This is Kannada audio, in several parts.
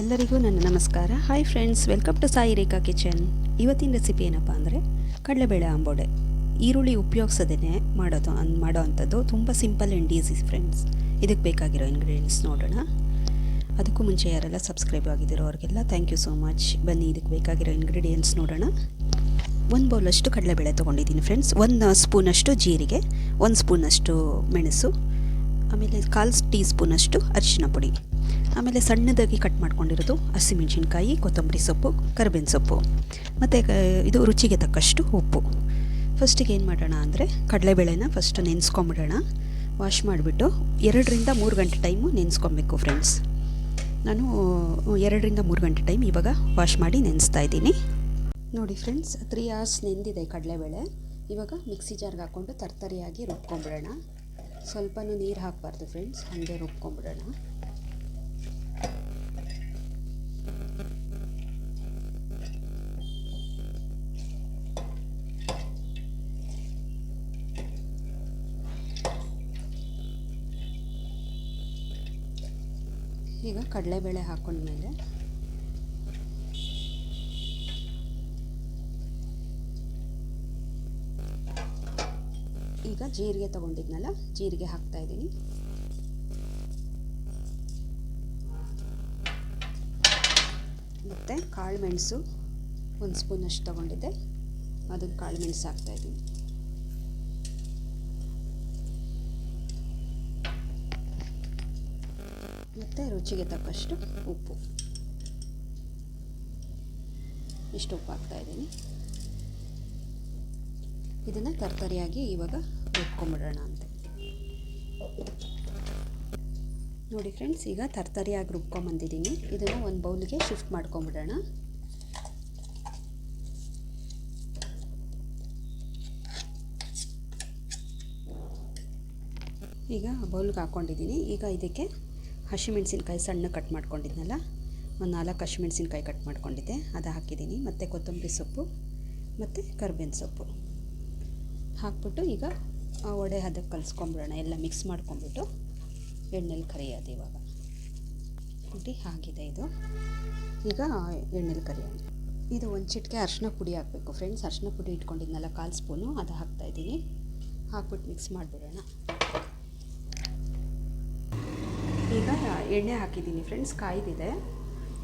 ಎಲ್ಲರಿಗೂ ನನ್ನ ನಮಸ್ಕಾರ. Hi friends welcome to Sai Rekha kitchen ಇವತ್ತಿನ ರೆಸಿಪಿ ಏನಪ್ಪ ಅಂದರೆ ಕಡಲೆಬೇಳೆ ಆಂಬೋಡೆ. ಈರುಳ್ಳಿ ಉಪಯೋಗಿಸದೇ ಮಾಡೋದು ಅನ್ ಮಾಡೋ ಅಂಥದ್ದು ತುಂಬ ಸಿಂಪಲ್ ಆ್ಯಂಡ್ ಈಸಿ ಫ್ರೆಂಡ್ಸ್ ಇದಕ್ಕೆ ಬೇಕಾಗಿರೋ ಇಂಗ್ರೀಡಿಯೆಂಟ್ಸ್ ನೋಡೋಣ. ಅದಕ್ಕೂ ಮುಂಚೆ ಯಾರೆಲ್ಲ ಸಬ್ಸ್ಕ್ರೈಬ್ ಆಗಿದ್ದೀರೋ ಅವ್ರಿಗೆಲ್ಲ ಥ್ಯಾಂಕ್ ಯು ಸೋ ಮಚ್ ಬನ್ನಿ, ಇದಕ್ಕೆ ಬೇಕಾಗಿರೋ ಇಂಗ್ರೀಡಿಯೆಂಟ್ಸ್ ನೋಡೋಣ. ಒಂದು ಬೌಲಷ್ಟು ಕಡಲೆಬೇಳೆ ತೊಗೊಂಡಿದ್ದೀನಿ ಫ್ರೆಂಡ್ಸ್ ಒಂದು ಸ್ಪೂನಷ್ಟು ಜೀರಿಗೆ, ಒಂದು ಸ್ಪೂನಷ್ಟು ಮೆಣಸು, ಆಮೇಲೆ ಕಾಲು ಟೀ ಸ್ಪೂನಷ್ಟು ಅರಿಶಿನ ಪುಡಿ. ಆಮೇಲೆ ಸಣ್ಣದಾಗಿ ಕಟ್ ಮಾಡ್ಕೊಂಡಿರೋದು ಹಸಿಮೆಣಸಿನ್ಕಾಯಿ, ಕೊತ್ತಂಬರಿ ಸೊಪ್ಪು, ಕರಿಬೇವಿನ ಸೊಪ್ಪು. ಮತ್ತು ಇದು ರುಚಿಗೆ ತಕ್ಕಷ್ಟು ಉಪ್ಪು. ಫಸ್ಟಿಗೆ ಏನು ಮಾಡೋಣ ಅಂದರೆ ಕಡಲೆಬೇಳೆನ ಫಸ್ಟ್ ನೆನೆಸ್ಕೊಂಬಿಡೋಣ. ವಾಶ್ ಮಾಡಿಬಿಟ್ಟು ಎರಡರಿಂದ ಮೂರು ಗಂಟೆ ಟೈಮು ನೆನೆಸ್ಕೊಬೇಕು ಫ್ರೆಂಡ್ಸ್ ನಾನು ಎರಡರಿಂದ ಮೂರು ಗಂಟೆ ಟೈಮ್ ಇವಾಗ ವಾಶ್ ಮಾಡಿ ನೆನೆಸ್ತಾ ಇದ್ದೀನಿ. ನೋಡಿ ಫ್ರೆಂಡ್ಸ್ ತ್ರೀ ಅವರ್ಸ್ ನೆಂದಿದೆ ಕಡಲೆಬೇಳೆ. ಇವಾಗ ಮಿಕ್ಸಿ ಜಾರ್ಗೆ ಹಾಕ್ಕೊಂಡು ತರ್ತರಿಯಾಗಿ ರುಬ್ಕೊಂಬಿಡೋಣ. ಸ್ವಲ್ಪನೂ ನೀರು ಹಾಕಬಾರ್ದು ಫ್ರೆಂಡ್ಸ್ ಹಾಗೆ ರುಬ್ಕೊಂಬಿಡೋಣ. ಈಗ ಕಡಲೆಬೇಳೆ ಹಾಕೊಂಡ್ಮೇಲೆ ಈಗ ಜೀರಿಗೆ ತಗೊಂಡಿದ್ನಲ್ಲ, ಜೀರಿಗೆ ಹಾಕ್ತಾ ಇದ್ದೀನಿ. ಮತ್ತು ಕಾಳು ಮೆಣಸು ಒಂದು ಸ್ಪೂನಷ್ಟು ತೊಗೊಂಡಿದ್ದೆ. ಅದಕ್ಕೆ ಕಾಳು ಮೆಣಸು ಹಾಕ್ತಾ ಇದ್ದೀನಿ ಮತ್ತು ರುಚಿಗೆ ತಕ್ಕಷ್ಟು ಉಪ್ಪು. ಇಷ್ಟು ಉಪ್ಪು ಹಾಕ್ತಾ ಇದ್ದೀನಿ. ಇದನ್ನು ತರ್ತರಿಯಾಗಿ ಇವಾಗ ರುಬ್ಕೊಂಬಿಡೋಣ ಅಂತ. ನೋಡಿ ಫ್ರೆಂಡ್ಸ್, ಈಗ ತರ್ತರಿಯಾಗಿ ರುಬ್ಕೊಂಬಂದಿದ್ದೀನಿ. ಇದನ್ನು ಒಂದು ಬೌಲ್ಗೆ ಶಿಫ್ಟ್ ಮಾಡ್ಕೊಂಬಿಡೋಣ. ಈಗ ಬೌಲ್ಗೆ ಹಾಕ್ಕೊಂಡಿದ್ದೀನಿ ಈಗ ಇದಕ್ಕೆ ಹಸಿಮೆಣ್ಸಿನ್ಕಾಯಿ ಸಣ್ಣ ಕಟ್ ಮಾಡ್ಕೊಂಡಿದ್ನಲ್ಲ? ಒಂದು ನಾಲ್ಕು ಹಸಿಮೆಣಸಿನ್ಕಾಯಿ ಕಟ್ ಮಾಡ್ಕೊಂಡಿದ್ದೆ. ಅದು ಹಾಕಿದ್ದೀನಿ. ಮತ್ತು ಕೊತ್ತಂಬರಿ ಸೊಪ್ಪು, ಮತ್ತು ಕರ್ಬೇವಿನ ಸೊಪ್ಪು. ಹಾಕ್ಬಿಟ್ಟು ಈಗ ಆ ವಡೆ ಅದಕ್ಕೆ ಕಲಿಸ್ಕೊಂಬಿಡೋಣ. ಎಲ್ಲ ಮಿಕ್ಸ್ ಮಾಡ್ಕೊಂಬಿಟ್ಟು ಎಣ್ಣೆಲಿ ಕರಿಯೋದು ಇವಾಗ. ನೋಡಿ, ಆಗಿದೆ ಇದು. ಈಗ ಎಣ್ಣೆಲಿ ಕರಿಯೋಣ. ಇದು ಒಂದು ಚಿಟಿಕೆ ಅರಿಶಿನ ಪುಡಿ ಹಾಕಬೇಕು. ಫ್ರೆಂಡ್ಸ್ ಅರಿಶಿನ ಪುಡಿ ಇಟ್ಕೊಂಡಿದ್ನಲ್ಲ, ಕಾಲು ಸ್ಪೂನು. ಅದು ಹಾಕ್ತಾಯಿದ್ದೀನಿ ಹಾಕ್ಬಿಟ್ಟು ಮಿಕ್ಸ್ ಮಾಡಿಬಿಡೋಣ. ಈಗ ಎಣ್ಣೆ ಹಾಕಿದ್ದೀನಿ ಫ್ರೆಂಡ್ಸ್, ಕಾಯ್ದಿದೆ.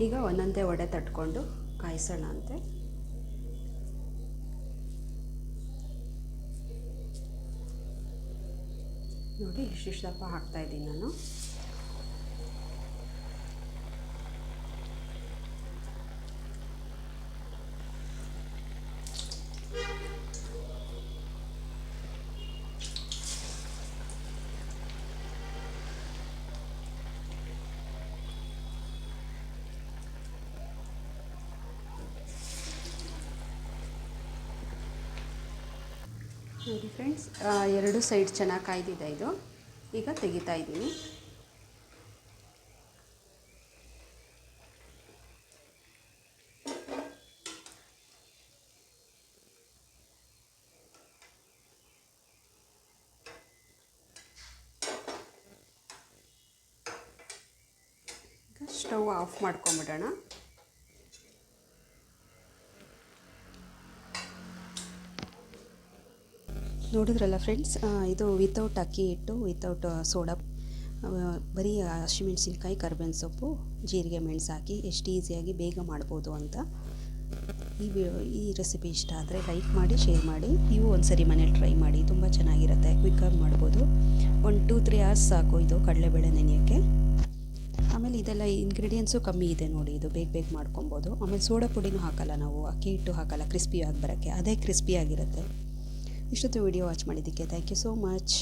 ಈಗ ಒಂದೊಂದೇ ವಡೆ ತಟ್ಕೊಂಡು ಕಾಯಿಸೋಣ ಅಂತೆ. ನೋಡಿ ಇಷ್ಟಿಷ್ಟು ದಪ್ಪ ಹಾಕ್ತಾಯಿದ್ದೀನಿ ನಾನು. ನೋಡಿ ಫ್ರೆಂಡ್ಸ್ ಎರಡು ಸೈಡ್ ಚೆನ್ನಾಗಿ ಕಾಯ್ದಿದೆ ಇದು. ಈಗ ತೆಗಿತಾ ಇದ್ದೀನಿ. ಸ್ಟವ್ ಆಫ್ ಮಾಡ್ಕೊಂಬಿಡೋಣ. ನೋಡಿದ್ರಲ್ಲ ಫ್ರೆಂಡ್ಸ್ ಇದು ವಿತೌಟ್ ಅಕ್ಕಿ ಹಿಟ್ಟು ವಿತೌಟ್ ಸೋಡಾ ಬರೀ ಹಸಿಮೆಣ್ಸಿನ್ಕಾಯಿ, ಕರ್ಬೇವಿನ ಸೊಪ್ಪು, ಜೀರಿಗೆ ಮೆಣಸು ಹಾಕಿ ಎಷ್ಟು ಈಸಿಯಾಗಿ ಬೇಗ ಮಾಡ್ಬೋದು ಅಂತ. ಈ ಈ ರೆಸಿಪಿ ಇಷ್ಟ ಆದರೆ ಲೈಕ್ ಮಾಡಿ ಶೇರ್ ಮಾಡಿ. ನೀವು ಒಂದ್ಸರಿ ಮನೇಲಿ ಟ್ರೈ ಮಾಡಿ, ತುಂಬ ಚೆನ್ನಾಗಿರುತ್ತೆ ಕ್ವಿಕ್ಕಾಗಿ ಮಾಡ್ಬೋದು. ಒನ್ ಟೂ ತ್ರೀ ಅವರ್ಸ್ ಸಾಕು ಇದು ಕಡಲೆಬೇಳೆ ನೆನೆಯೋಕ್ಕೆ. ಆಮೇಲೆ ಇದೆಲ್ಲ ಇಂಗ್ರೀಡಿಯೆಂಟ್ಸು ಕಮ್ಮಿ ಇದೆ ನೋಡಿ, ಇದು ಬೇಗ ಬೇಗ ಮಾಡ್ಕೊಬೋದು. ಆಮೇಲೆ ಸೋಡಾ ಪುಡಿನೂ ಹಾಕಲ್ಲ ನಾವು, ಅಕ್ಕಿ ಹಿಟ್ಟು ಹಾಕಲ್ಲ ಕ್ರಿಸ್ಪಿಯಾಗಿ ಬರೋಕ್ಕೆ, ಅದೇ ಕ್ರಿಸ್ಪಿಯಾಗಿರುತ್ತೆ ಇಷ್ಟೊತ್ತು ವಿಡಿಯೋ ವಾಚ್ ಮಾಡಿದ್ದಕ್ಕೆ ಥ್ಯಾಂಕ್ ಯು ಸೋ ಮಚ್